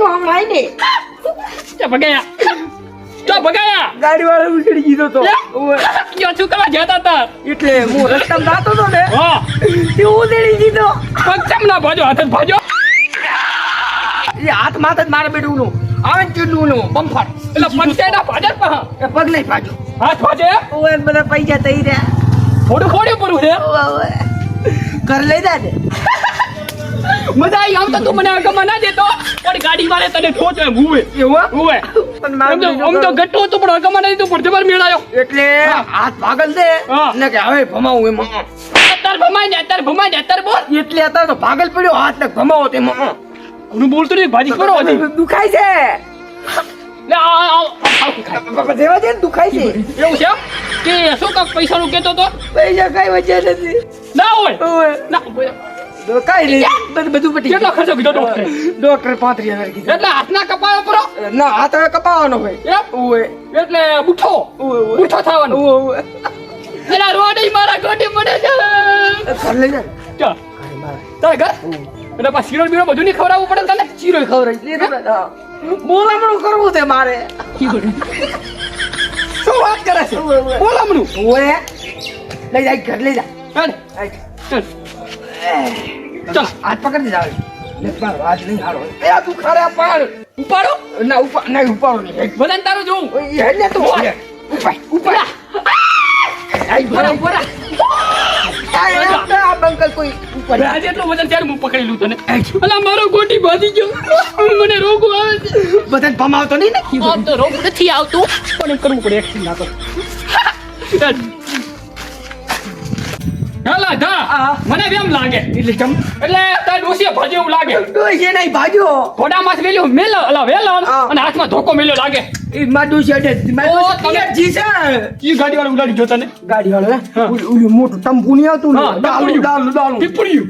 નું આમ લાઈ દે ચા ભગાયા. ચા ભગાયા. ગાડી વાળો ઉછળી ગયો તો ક્યાં છું કરવા જતા હતા એટલે હું રસ્તામાં જાતો તો ને હા. તે ઉછળી ગયો પગ ચમ ના ભાજો? હાથ ભાજો. એ હાથ માથે જ મારે બેડું નું આવે ને ચીડલું નું બમ્ફર. એટલે પગ ના ભાજે એ પગ નહીં ભાજો. હાથ ભાજે? ઓય બધા પૈસા થઈ રહ્યા. થોડું ફોડ્યું પડું ઓય. ઘર લઈ જાય ને. મજા આવી આમ તો તું મને આગળ ના દેતો. પણ ગાડી વાળે તને ઠોચે ભૂવે પણ આમ તો તો ગટ્ટુ હતું પણ આગળ ના દીધું પણ જબર મેળાયો. એટલે હાથ પાગલ દે હા. ને કે હવે ભમાવું એમાં. અત્યારે ભમાઈ ને અત્યારે ભમાઈ ને અત્યારે બોલ. એટલે અત્યારે તો પાગલ પડ્યો હાથ ને ભમાવો તેમાં. હું. બોલતું નહીં ભાજી કરો દુખાય છે. દેવા દે ને દુખાય છે. એવું છે કે શું કાક પૈસાનું કેતો તો? પૈસા કઈ વચ્ચે નથી. ના હોય. ના. તો કઈ નહીં. બધું બધું પટી કેટલો ખર્ચો કીધો ડોક્ટરે? ડોક્ટર પાંત્રીસ હજાર કીધું. એટલે હાથના કપાયો પરો? ના હાથ હવે કપાવવાનો હોય. ઓય એટલે બુઠો? બુઠો થવાનો. એના રોડ મારા ગોટી પડે છે. ઘર લઈ જા. ચાલ તારે ઘર? એટલે પાછું શીરો બીરો બધું નહીં ખવડાવવું પડે તને? ચીરો ખવડાવી બોલામણું કરવું છે મારે. શું વાત કરે છે. બોલામણું ઓય લઈ જા ઘર લઈ જા. ચાલ. ચાલ. ચાલ. હાથ પકડી દે જાવે ને નહીં હારો એ આ તું ખરે પાડ. ઉપાડો. ના ઉપર નહીં ઉપાડો નહીં. તારું જોઉં લે તું. આઈ આ બંકલ કોઈ ઉપર આજે એટલું વજન ત્યારે હું પકડેલું તને. અલા મારો ગોટી બાંધી ગયો. મને રોગ આવે છે. ભમાવતો નહીં ને? આમ તો રોગ નથી આવતો. પણ કરવું પડે એક્શન ના તો હાલા ધા. મને એમ લાગે? એટલે ચમ એટલે તાર ડોસીએ ભાજી એવું લાગે. ડોસી નહીં ભાજો ઘોડામાં વેલ્યો મેલો અલા વેલો અને હાથમાં ધોકો મેલ્યો લાગે. એ માં ડોસી અડે માં ઓ, ડોસી તમે- પિયર જી છે ઈ ગાડી વાળો ઉડાડી જો તને? ગાડી વાળો હે? મોટું ટંપુ નહીં આવતું ને? ટંપુડિયું. ડાલું, ડાલું. પીપળિયું.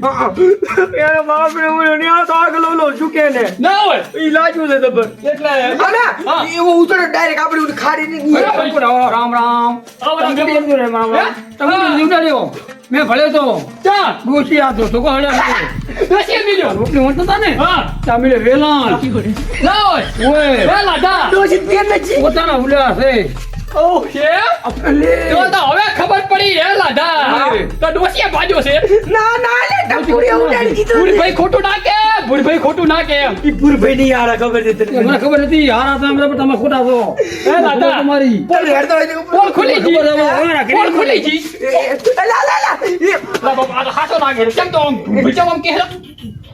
એને બાપરે ઓલો નહીં આવતો આગળ ઓલો ઝૂકે ને. ના હોય. ઈ છે. એટલે એવો ઉતરે આપણે ની- રામ રામ. રામ રામ. લેવો. મેં ભલે તો. ચા ડોસી તો રોટલી ને? હા. તામિલે ના હોય. ઓય. વેલા દા ડોસી પિયર નથી. પોતાના ઉલ્યા હશે ઓહ છે તો તો હવે ખબર પડી હે હા. તો ડોસીએ ભાજો છે. ના ના લે ટંપુડી ઉડાડી દીધું ભૂરભાઈ ખોટું ના કે ભૂરભાઈ ખોટું ના કે ઈ ભૂરભાઈ નહીં હારા ખબર છે તને. મને ખબર હતી હારા તમે બધા તમે ખોટા છો. હે તમારી. તો પોલ ખુલી જી? પોલ ખુલી જી? એ, એ, લા, લા, લા. લા બાબા, આ તો હાચો લાગે છે. કેમ તો આમ ભૂચમ આમ કે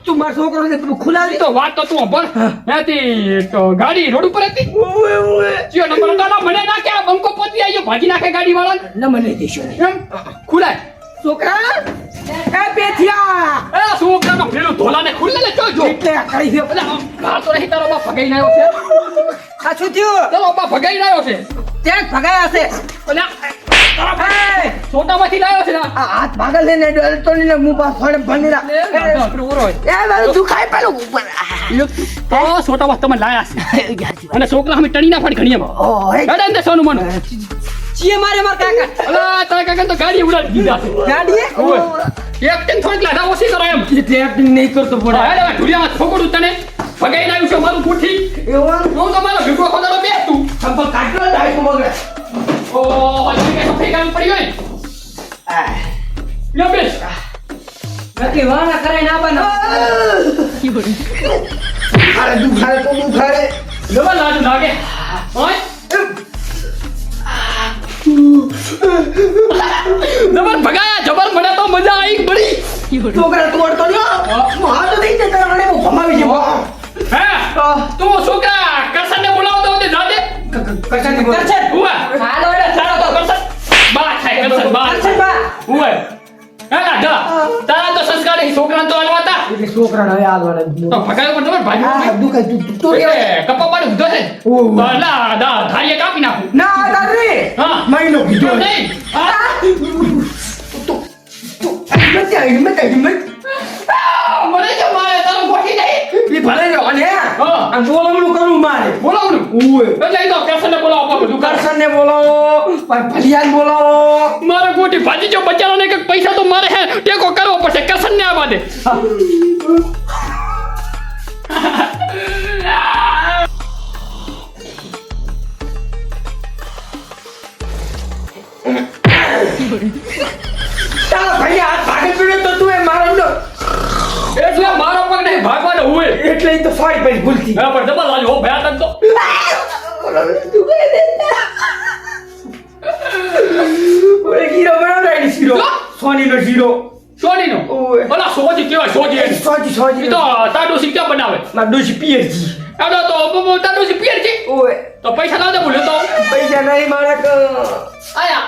તું માર છોકરો છે તું ખુલાવી તો વાત તો તું અંભળ હતી તો ગાડી રોડ ઉપર હતી. ઓએ ઓએ ચિયો નંબર તો ના મને ના કે આ બંકો પોતી આયો ભાગી નાખે ગાડી વાળા ના મને દેશો એમ? ખુલાય. છોકરા એ પેથિયા એ છોકરાનો પેલું ધોલાને ખુલ્લે લે જો જો. એટલે કરી દે એટલે ઘા તો રહી તારો બા ભગાઈ નાયો છે. આ શું થયું? તારો બા ભગાઈ નાયો છે. તે ભગાયા હશે ઓલા તારા છોટામાંથી લાવ્યો છે આ હાથ ભાગલ લઈને નહીં ને મું પાસ ફળ ભણી રા એ મારું દુખાય પેલું ઉપર તો છોટામાં તમે લાયા છે અને છોકરા અમે ટણી ના ફાડી ઘણી ગડે હે સોનું મન ચીએ મારે માર કાકા અલા તારા કાકા તો ગાડી ઉડાડી દીધા ગાડી એક્ટિંગ થોડીક લાડા ઓછી કરો એમ એક્ટિંગ નહીં કરતો પડે હવે ઢુલિયામાં છોકરું તને ભગાઈ લાવ્યું છે મારું કોઠી એવું હું તો મારો ભીગો ખોદાનો બેસ તું સંપલ કાઢલો ડાયકો મગરે ઓ હજી કે સફાઈ કામ પડી હોય લ્યો બેસ. નક્કી વાના કરાય ના બનો અરે દુખાડે તો દુખાડે જબર લાજુ લાગે. હોય નમન ભગાયા જબર મને તો મજા આવી પડી. છોકરા તું અડતો લ્યો હું હાથ તો થઈ જાય તારા હું ભમાવી છે હે? તું છોકરા કરશનને બોલાવતો હતો જાતે કરશન કરશન હુવા હતા એટલે છોકરાને હવે હાલવાના તો ભગાયો પણ જબર આ ભાઈ દુખાય તું તું તું એટલે કપા પાડી ઉધો છે ઓહ. તો લા દા ધારીએ કાપી નાખું ના દાદરી હા મહિનો કીધો જો નહીં હા તું તું હિંમત છે, હિંમત છે, હિંમત આ, મને જો મારે તારો ગોઠી નહીં એ ભલે અને અને બોલાવવાનું કરું મારે. બોલાવવાનું? ઓય એટલે તો કરસનને બોલાવો બધું કરસનને બોલાવો ભલિયાને બોલાવો. મારે ગોટી ભાજી જો બચારાને કે પૈસા તો મારે હે. ટેકો કરવો પડશે કરસનને આવવા દે ચાલો ભાઈ આ ભાગે પીડ્યો તો તું એ મારો એટલે મારો પગ નહીં ભાગવાનો હોય એટલે તો સોરી ભાઈ ભૂલથી. હા પણ ડબલ વાળી હો ભયા તક તો. ઓરે ગીરો બનાવડાય શીરો. સોનીનો શીરો. સોનીનો. ઓલા સોજી કેવા સોજી સોજી સોજી. તો તાડોશી ક્યાં બનાવે? મારા ડોશી પિયરજી. એનો તો પિયર છે ઓય. તો પૈસા લાવજે બોલ્યો તો. પૈસા નહીં મારા ક આયા.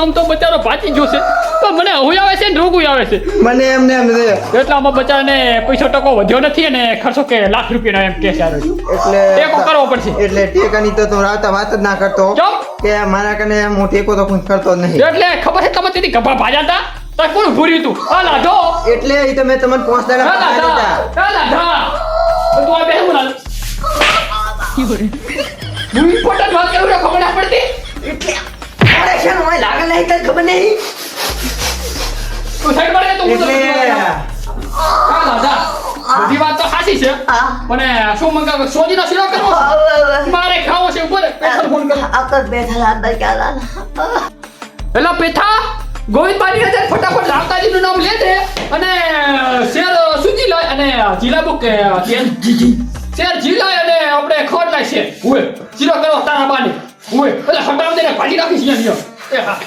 આમ તો બચારો ભાચી ગયો છે. પણ મને હું આવે છે ને રોગું આવે છે. મને એમને એમ એટલે આમાં બચારાને પૈસો ટકો વધ્યો નથી અને ખર્ચો કે લાખ રૂપિયાનો એમ કે છે. એટલે ટેકો કરવો પડશે. એટલે ટેકાની તો તું રાતા વાત જ ના કરતો. કે મારા કને એમ હું ટેકો તો કોઈ કરતો જ નહીં. એટલે ખબર છે તમે તેથી ગભા ભાજા હતા? તાર કોણ ભૂર્યું તું? આ લાધો. એટલે એ તમે તમને પાંચ દાડા લાધા. લાધા. તો તું આ બે હું લાલ હું ઇમ્પોર્ટન્ટ વાત કરું ખબર ના પડતી? અરે છે ને લાગે નહીં કઈ ખબર નહીં? તું સાઈડ પર તો હું તો એટલે આ બધી વાત તો સાચી છે. પણ શું મંગાવે સોજીનો શીરો કરવો મારે ખાવો છે ઉપર. પેશન ફોન કરો. આકર બેઠા અંદર ક્યાં એલા પેથા ગોવિંદ બાની હજાર ફટાફટ રામતાજીનું નામ લે દે અને શેર સુજી લાય અને જીલા બુક શેર. જીલા અને આપણે ખોટ લાય છે. જીરો કરો તારા બાની. ઉએ એટલે ફટાફટ એને ભાજી નાખી છે અહીંયા એ હા.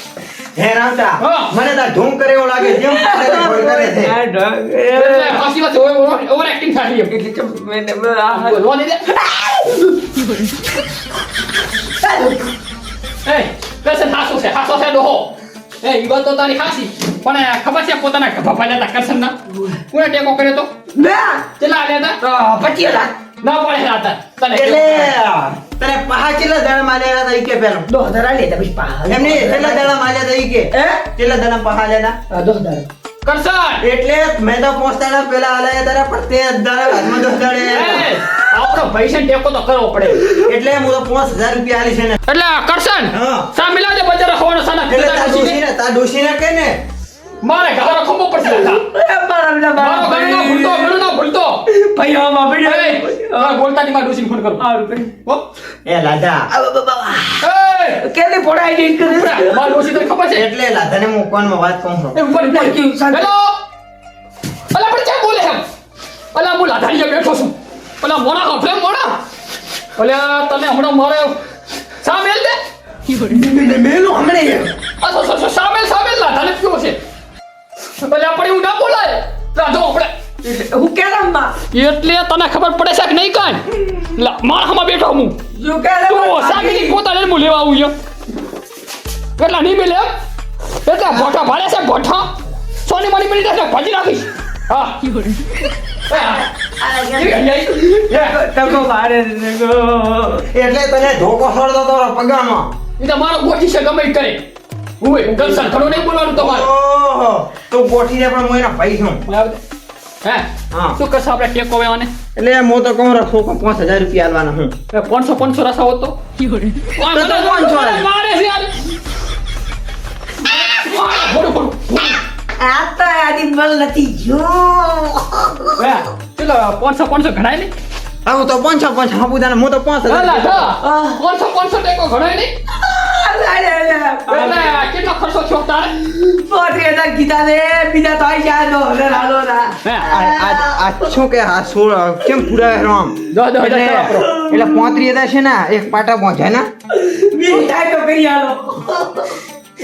હે રાવતા મને તાર ઢોંગ કરે એવું લાગે જેમ કરે કરે છે. આ ઢંગ એટલે હાસી વાત ઓવર ઓવર એક્ટિંગ થાય એટલે ચમ મેને આ બોલવા દે એ કરશન હાસો છે હાસો છે ડોહો. એ ઈ તો તારી હાસી પણ ખબર છે પોતાના ગભા પાડ્યા હતા કરશન ના કોને ટેકો કર્યો તો? કેટલા આવ્યા હતા? પચીસ લાખ ના પડે હતા તને એટલે તને પાહા કેટલા દાડા માલ્યા હતા કે પેલો? દો હજાર લેતા પછી પાહા. એમને કેટલા દાડા માલ્યા હતા કે? હે? કેટલા દાડા પાહા લેના આ દો હજાર. કરશન એટલે મેં તો દાડા પેલા આલ્યા તારા પણ તે દાડા હાથમાં દસ દાડે આપણો પૈસા ટેકો તો કરવો પડે. એટલે હું તો પાંચ હજાર રૂપિયા આલી છે ને. એટલે કરશન સા મિલાજે બજાર ખવાનો સાના એટલે તાર ડોશીને તાર ડોશીને કે ને? મારે ઘારો ખંભો પડશે. દાદા. મારા ઘરનો ભૂલતો ઘરનો ભૂલતો ભાઈ પડ્યો હવે બોલતા નહીં મારા ડોશીને ફોન કરો. આ હો? એ લાધા એ, કેલી પડાઈ દઈ કરે મારા ડોશી તને ખબર છે? એટલે લાધાને હું કોનમાં વાત કહું છું? એ ઉપર હેલો? અલા પણ ક્યાં બોલે હમ અલા હું લાધારીએ બેઠો છું. અલા મોણા હફે મોણા અલા તને હમણાં મારે સામેલ દે. મેલો હમણે આ તો સો સ- સામેલ સામેલ લાધાને કયો છે. અલા પણ એવું ના બોલાય. રાધો આપણે. હું કે માં એટલે તને ખબર પડે છે કે નહીં કાંઈ? લા માળામાં બેઠો હું. જો કેરમ તો સામેની પોતાને હું લેવા આવું એટલા નહીં મેલે? એટલે ભોઠા ભાડે છે ભોઠા. સોની માની મળી જશે ભાજી નાખીશ. હા. એટલે તને ધોકો છોડતો તો પગામાં એ તો ગોઠી છે ગમે કરે. હું દર્શન ખરું નહીં બોલવાનું તમારે. તો તું ગોઠીને પણ હું એના ભાઈ છું. બરાબર હે? શું કરશો આપણે ટેકો વેવાને? એટલે હું તો કહું રાખો કે પાંચ હજાર રૂપિયા આલવાના હું. પાંચસો પાંચસો રસા હોત પાંચસો પાંચસો પાંચસો ગણાય નહીં. હું તો પાંચસો પાંચ હા તો પાંચ હજાર. પાંચસો પાંચસો ટેકો ઘડાય નહીં. એટલે કેટલો ખર્ચો થયો તારે પોત્રી હજાર કીધા ને બીજા તો આઈ જાય દો હજાર હાલો ના હે, આ આ આ શું કે આ સોળ કેમ પૂરા રામ એટલે પાંત્રીસ હજાર છે ને એક પાટા પહોંચે ને વીસ તો કરી આલો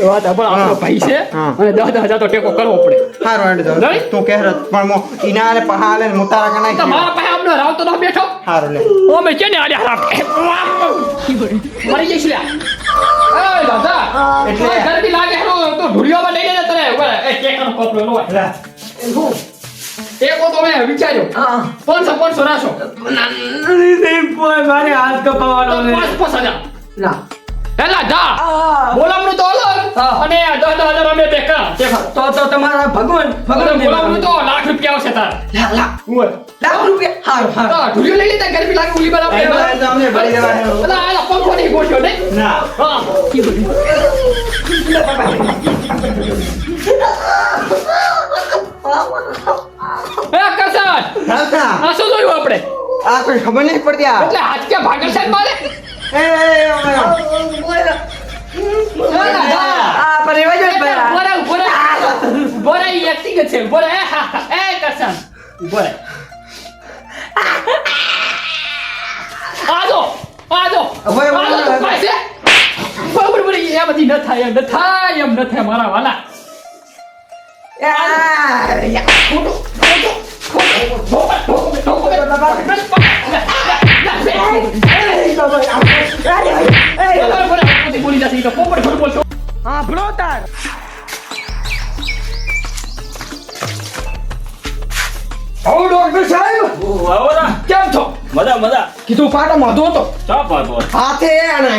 વાત હંભળ, આપણો ભાઈ છે અને દસ દસ હજાર તો ટેકો કરવો પડે સારું તો તું કહે પણ મો ઈના આલે પહા આલે મુતારા તો પાસે આમનો રાવતો ન બેઠો સારું લે અમે છે ને આડે રાખે મરી જઈશ લ્યા એ દાદા! એટલે- એટલે ગરમી લાગે હેરો તો ઢુલિયોમાં લઈ લેજે તને. ઊભા એ કેકનો કોપરો નો હોય. ટેકો તો મેં વિચાર્યો. હા. પાંચસો પાંચસો રાખો મારે હાથ કપાવાનો તો પાંચ પાંચ હજાર ના. એલા જા. બોલામણું તો અલગ. અને દસ દસ હજાર અમે બે કા તે ખરો. તો તો તમારા ભગવાન ભગવાન ભગવાન તો લાખ રૂપિયા આવશે તાર. લાખ રૂપિયા? હારું તો ઢુલિયો લઈ લેતા ગરમી લાગે ઉલી બરાબર અમને ભરી દેવાનું. અલા, આ પંખો નહીં ગોઠ્યો નહીં ના. હા એ કસાટ ચાલતા. આ શું જોયું આપણે? આ કોઈ ખબર નહીં પડતી આ. એટલે હાથ કે ભાગલ સાહેબ મારે એ. આ પર એવા જ બોરા બોરા બોરા ઈ acting છે બોરા એ કસાટ બોરા આજો હવે, હવે, આજો હવે. પાસે બરાબર બરાબર એ બધી ન થાય એમ ન થાય એમ ન થાય મારા વાલા. હા ડોક્ટર સાહેબ કેમ છો? મજા મજા. કીધું પાટો મધો હતો ચા પાતો હાથે અને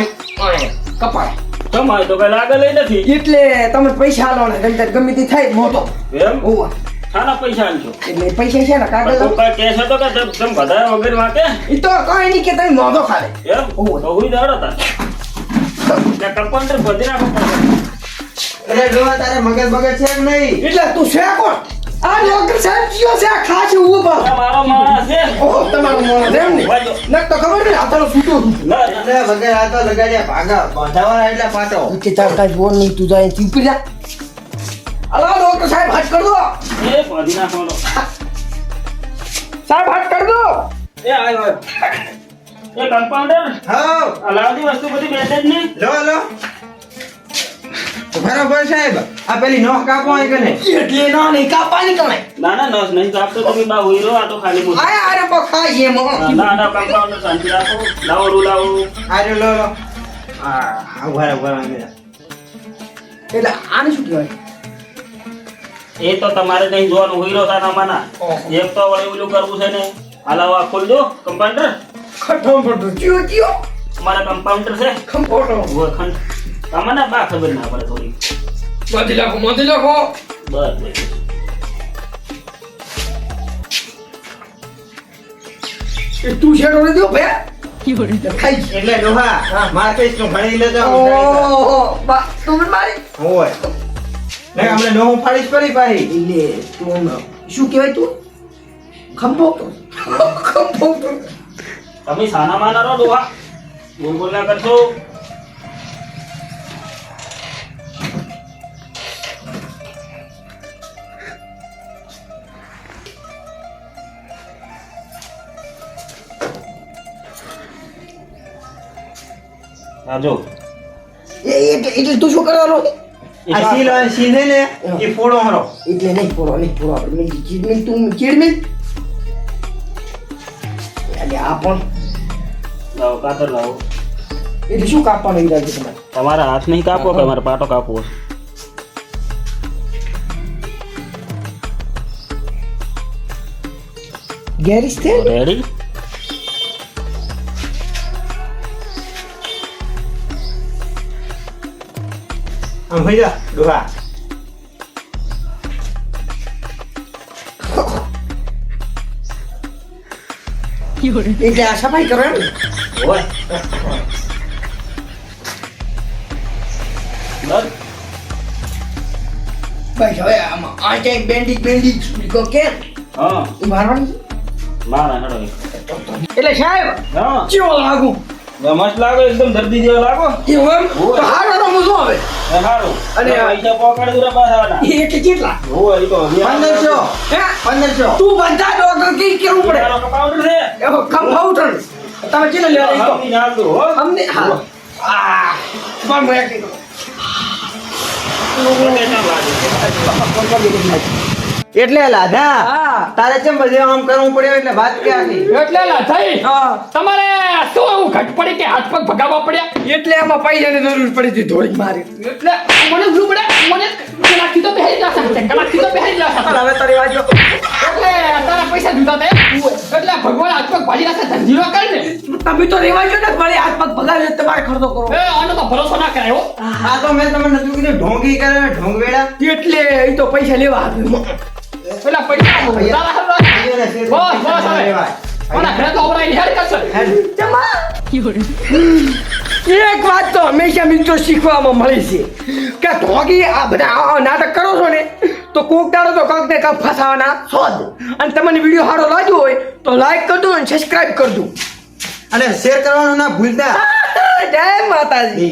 કપાળ તમારે તો કઈ લાગે લઈ નથી. એટલે તમે પૈસા આલો ને ગમે ત્યારે ગમે તે થાય મોટો. એમ? ઓવા શાના પૈસા આલશો એટલે પૈસા છે ને કાગળ તો કઈ કેસ હતો કે તેમ તેમ વધારે વગર વાકે? એ તો કઈ નહીં કે તમે મોઢો ખાલે. એમ? ઓવે. તો હુઈ દાડો તા ત્યાં કમ્પાઉન્ડર બધી નાખો અરે જોવા તારે મગજ મગજ છે કે નહીં? એટલે તું છે કોણ? આ ડોક્ટર સાહેબ કયો છે આ ખાસ ઊભો. પર તમારો માણસ છે ઓહો તમારો માણસ એમ ને. નક તો ખબર નહીં હાથનો છૂટો ના, એટલે વગર આ તો લગાડ્યા ભાગા બાંધાવા એટલે પાટો. કે તાર કાંઈ બોલ નહીં તું જાય ચૂપ જા. અલા ડોક્ટર સાહેબ હાથ કર દો. એ બધી નાખવાનો સાહેબ હાથ કર દો. એ આયો. એ કમ્પાઉન્ડર હા. આ લાવતી વસ્તુ બધી બેન્ડેજની લો લો. બરાબર સાહેબ આ પેલી નોખ કાપો કે નહીં? એટલે નો નહીં કાપાની કણે ના ના નસ નહીં કાપતો તમે બા હુઈ રહો આ તો ખાલી મૂકી. આયા અરે પો ખાઈ મો. ના ના ના કમ્પાઉન્ડર શાંતિ રાખો. લાવો રૂ લાવો. આજો લો લો. આ ઊભા ઊભા ઊભા એટલે આને શું કહેવાય? એ તો તમારે નહીં જોવાનું હુઈ રહો તાના માના. એક તો વળી ઓલું કરવું છે ને હાલાવો આ ખોલજો કમ્પાઉન્ડર ખઠો પડતો જીઓ જીઓ. મારા કમ્પાઉન્ડર છે. કમ્પાઉન્ડર તમને બા ખબર ના પડે થોડી. મધી લાખો મધી લાખો બસ બસ. એ તું શેર ને દો ભયા? ખાઈ એટલે ડોહા માર્કેટનું ભણી લેજો ઓહો બા તું મને મારી? હોય. ને આપણે નોહ ફાડીશ પડી પાહી એટલે તું શું કહેવાય તું? ખંપોટો ખંપોટો તમે સાના માના રહો ડોહા. બોલ બોલ ના કરશો. આ જો એ એટલે એટલે તું શું કરવાનો એ આ શાક- સીલ હોય સીધે ને એ ફોડો હરો એટલે નહીં પૂરો નહીં પૂરો આપણે મેં ચીડ નહીં તું ચીડ નહીં એટલે આ પણ લાવો કાતર લાવો એટલે શું કાપવાનું ઈરાદો તમારે તમારા હાથ નહીં કાપો કે મારે પાટો કાપવો છે? ગેરીસ છે રેડી આમ હોઈ જા ડોહા એટલે આ સફાઈ કરો એમ ને હોય બસ બસ હવે આમાં આ ક્યાંક બેન્ડિક બેન્ડિક કો કે હા એ મારવાની મારા હેડો એક. એટલે સાહેબ હા કેવો લાગુ મસ્ત લાગો એકદમ દર્દી જેવો લાગો. એમ? તો હારો શું હવે એ અને પૈસા પોકાડી દૂરા પાછા. એક કેટલા? હોય એ તો 1500 હે? 1500 તું બધા ડોક્ટર કી કેવું પડે? તારો છે. એવો કમ્પાઉન્ડર તમે ચેલો લેવા હા, તો દો, હો. અમને હા. આ પણ મેં કીધું મને ના લાગે. એટલે લાધા. તારે કેમ બધે આમ કરવું પડ્યું એટલે વાત ક્યાં હતી એટલે લાધાઈ તમારે શું એવું ઘટ પડી કે હાથ પગ ભગાવવા પડ્યા? એટલે એમાં પૈસાની જરૂર પડી હતી ધોળી મારી. એટલે મને શું પડે? મને કલાકથી તો પહેરી જ લાગશે કલાકથી તો પહેરી જ લાગશે હવે તારી વાજો એટલે તારા પૈસા જુદા તે એટલે ભગવાન હાથ પગ ભાજી નાખે ધંધીરો કર ને. તમે તો રેવા જો ને મારી હાથ પગ ભગાવે તમારે ખર્ચો કરો એ આનો તો ભરોસો ના કરાયો હો. આ તો મેં તમને નતું કીધું ઢોંગી કરે ઢોંગવેડા. એટલે એ તો પૈસા લેવા આવ્યો. પેલા શેર બસ બસ હવે. મારા ઘરે તો અવરાઈને હેડ કરશે. એક વાત તો હંમેશા મિત્રો શીખવામાં મળે છે કે ધોગી આ બધા નાટક કરો છો ને તો કોક દાડો તો કંઈક ને કંઈક ફસાવાના શોધ અને તમને વીડિયો સારો લાગ્યો હોય તો લાઈક કરજો અને સબસ્ક્રાઇબ કરજો. અને શેર કરવાનું ના ભૂલતા. જય માતાજી.